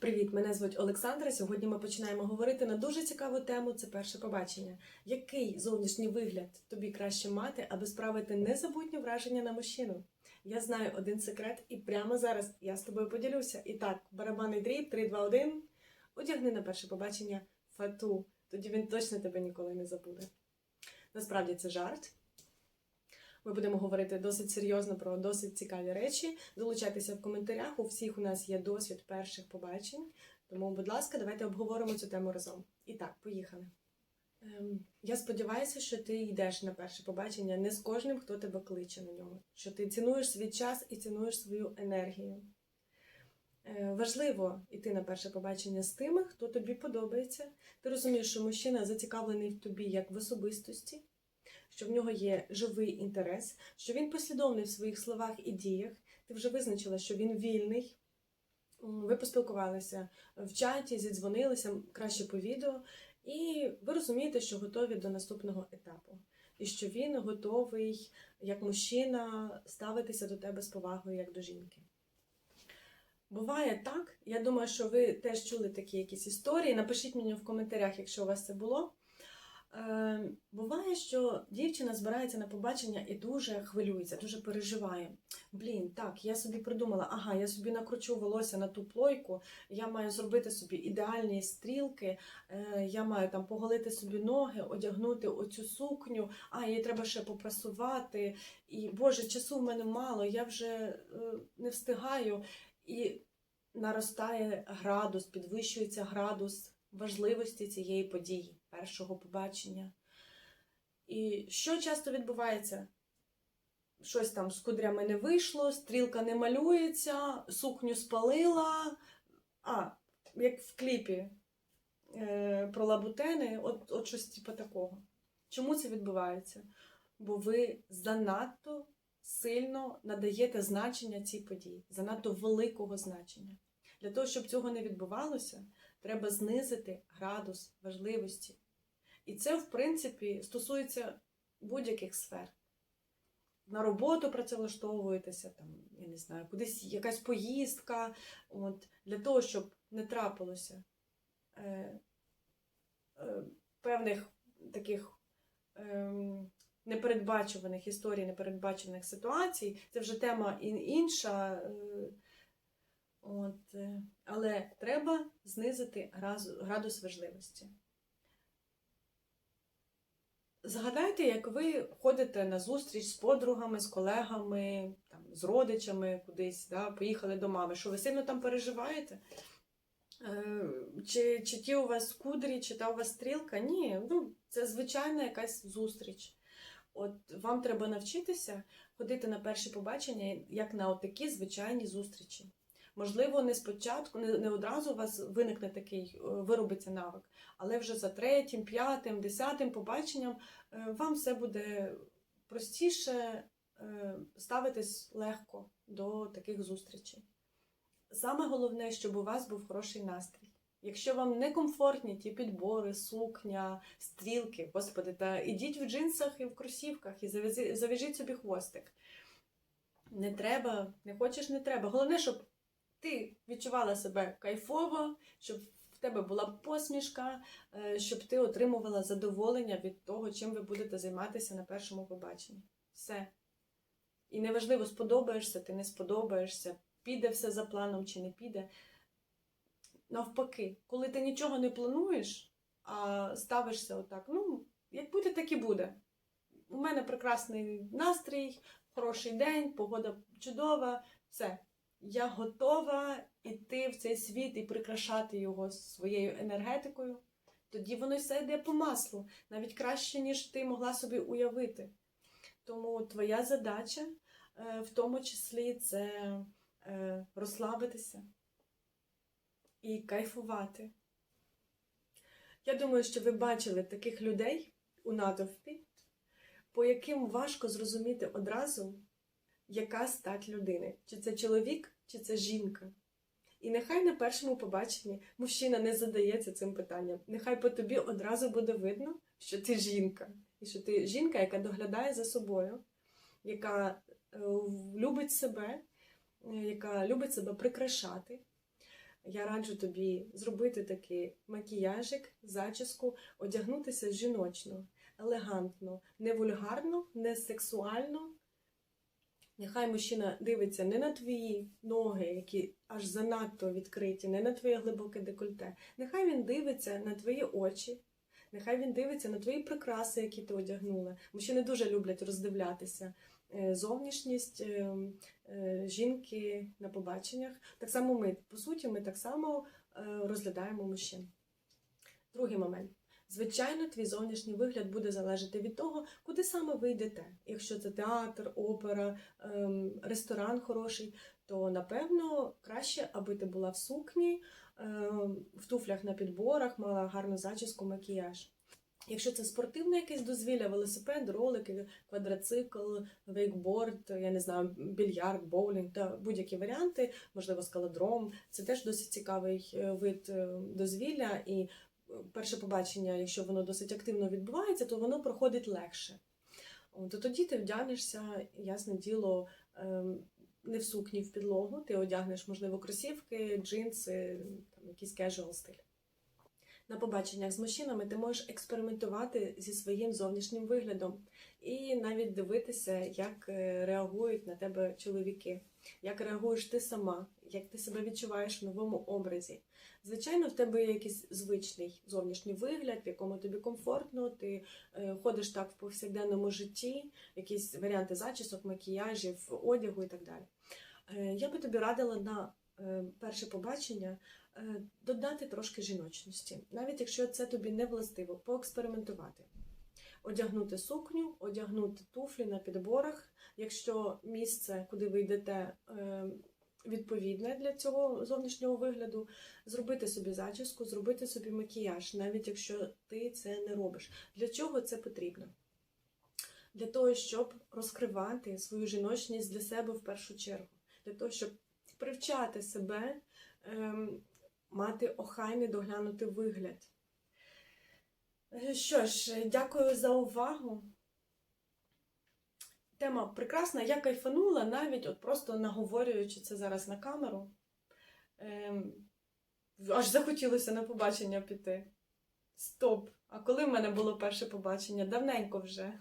Привіт, мене звуть Олександра. Сьогодні ми починаємо говорити на дуже цікаву тему. Це перше побачення. Який зовнішній вигляд тобі краще мати, аби справити незабутнє враження на мужчину? Я знаю один секрет, і прямо зараз я з тобою поділюся. І так, барабанний дріб, 3, 2, 1. Одягни на перше побачення фату. Тоді він точно тебе ніколи не забуде. Насправді це жарт. Ми будемо говорити досить серйозно про досить цікаві речі. Долучайтеся в коментарях. У всіх у нас є досвід перших побачень. Тому, будь ласка, давайте обговоримо цю тему разом. І так, поїхали. Ем, я сподіваюся, що ти йдеш на перше побачення не з кожним, хто тебе кличе на нього. Що ти цінуєш свій час і цінуєш свою енергію. Е, Важливо йти на перше побачення з тими, хто тобі подобається. Ти розумієш, що мужчина зацікавлений в тобі як в особистості, що в нього є живий інтерес, що він послідовний в своїх словах і діях. Ти вже визначила, що він вільний. Ви поспілкувалися в чаті, зідзвонилися краще по відео, і ви розумієте, що готові до наступного етапу, і що він готовий як мужчина ставитися до тебе з повагою як до жінки. Буває так. Я думаю, що ви теж чули такі якісь історії. Напишіть мені в коментарях, якщо у вас це було. Е, буває, що дівчина збирається на побачення і дуже хвилюється, дуже переживає. Блін, так, я собі придумала, ага, я собі накручу волосся на ту плойку, я маю зробити собі ідеальні стрілки, е, я маю там поголити собі ноги, одягнути оцю сукню, а її треба ще попрасувати. І Боже, часу в мене мало, я вже е, не встигаю. І наростає градус, підвищується градус важливості цієї події, першого побачення. І що часто відбувається? Щось там з кудрями не вийшло, стрілка не малюється, сукню спалила. А, як в кліпі е, про лабутени, от, от щось типу такого. Чому це відбувається? Бо ви занадто сильно надаєте значення цій події, занадто великого значення. Для того, щоб цього не відбувалося, треба знизити градус важливості. І це, в принципі, стосується будь-яких сфер. На роботу працевлаштовуєтеся, там, я не знаю, кудись якась поїздка, от, для того, щоб не трапилося е, е, певних таких е, непередбачуваних історій, непередбачених ситуацій. Це вже тема інша. Е, от, е, але треба знизити градус важливості. Згадайте, як ви ходите на зустріч з подругами, з колегами, там, з родичами кудись, да, поїхали до мами. Що ви сильно там переживаєте? Е, Чи, чи ті у вас кудрі, чи та у вас стрілка? Ні, ну, це звичайна якась зустріч. От вам треба навчитися ходити на перші побачення як на такі звичайні зустрічі. Можливо, не спочатку, не, не одразу у вас виникне такий, е, виробиться навик, але вже за третім, п'ятим, десятим побаченням е, вам все буде простіше е, ставитись легко до таких зустрічей. Саме головне, щоб у вас був хороший настрій. Якщо вам не комфортні ті підбори, сукня, стрілки, господи, та ідіть в джинсах і в кросівках і зав'яжіть собі хвостик. Не треба, не хочеш, не треба. Головне, щоб ти відчувала себе кайфово, щоб в тебе була посмішка, е, щоб ти отримувала задоволення від того, чим ви будете займатися на першому побаченні. Все. І неважливо, сподобаєшся, ти не сподобаєшся, піде все за планом чи не піде. Навпаки, коли ти нічого не плануєш, а ставишся отак, ну, як буде, так і буде. У мене прекрасний настрій, хороший день, погода чудова, все. Я готова йти в цей світ і прикрашати його своєю енергетикою. Тоді воно все йде по маслу, навіть краще, ніж ти могла собі уявити. Тому твоя задача, е, в тому числі, це е, розслабитися і кайфувати. Я думаю, що ви бачили таких людей у натовпі, по яким важко зрозуміти одразу, яка стать людини, чи це чоловік, чи це жінка. І нехай на першому побаченні мужчина не задається цим питанням. Нехай по тобі одразу буде видно, що ти жінка, і що ти жінка, яка доглядає за собою, яка е, любить себе, е, яка любить себе прикрашати. я раджу тобі зробити такий макіяжик, зачіску, одягнутися жіночно, елегантно, не вульгарно, не сексуально. Нехай мужчина дивиться не на твої ноги, які аж занадто відкриті, не на твоє глибоке декольте. Нехай він дивиться на твої очі, нехай він дивиться на твої прикраси, які ти одягнула. Мужчини дуже люблять роздивлятися е, зовнішність е, е, жінки на побаченнях. Так само ми, по суті, ми так само розглядаємо мужчин. Другий момент. Звичайно, твій зовнішній вигляд буде залежати від того, куди саме ви йдете. Якщо це театр, опера, ем, ресторан хороший, то напевно краще, аби ти була в сукні, ем, в туфлях на підборах, мала гарну зачіску, макіяж. Якщо це спортивне якесь дозвілля, велосипед, ролики, квадроцикл, вейкборд, я не знаю, більярд, боулінг та будь-які варіанти, можливо, скалодром, це теж досить цікавий е, вид е, дозвілля. І перше побачення, якщо воно досить активно відбувається, то воно проходить легше. От То тоді ти вдягнешся, ясне діло, ем, не в сукні в підлогу, ти одягнеш, можливо, кросівки, джинси, там, якийсь кежуал стиль. На побаченнях з мужчинами ти можеш експериментувати зі своїм зовнішнім виглядом і навіть дивитися, як е, реагують на тебе чоловіки, як реагуєш ти сама, як ти себе відчуваєш в новому образі. Звичайно, в тебе є якийсь звичний зовнішній вигляд, в якому тобі комфортно, ти е, ходиш так в повсякденному житті, якісь варіанти зачісок, макіяжів, одягу і так далі. Е, я би тобі радила на перше побачення е, додати трошки жіночності, навіть якщо це тобі не властиво, поекспериментувати. Одягнути сукню, одягнути туфлі на підборах, якщо місце, куди ви йдете, е, відповідне для цього зовнішнього вигляду, зробити собі зачіску, зробити собі макіяж, навіть якщо ти це не робиш. Для чого це потрібно? Для того, щоб розкривати свою жіночність для себе в першу чергу, для того, щоб привчати себе, ем, мати охайний доглянутий вигляд. Е, Що ж, дякую за увагу. Тема прекрасна. Я кайфанула навіть от просто наговорюючи це зараз на камеру. Ем, аж захотілося на побачення піти. Стоп! А коли в мене було перше побачення? Давненько вже.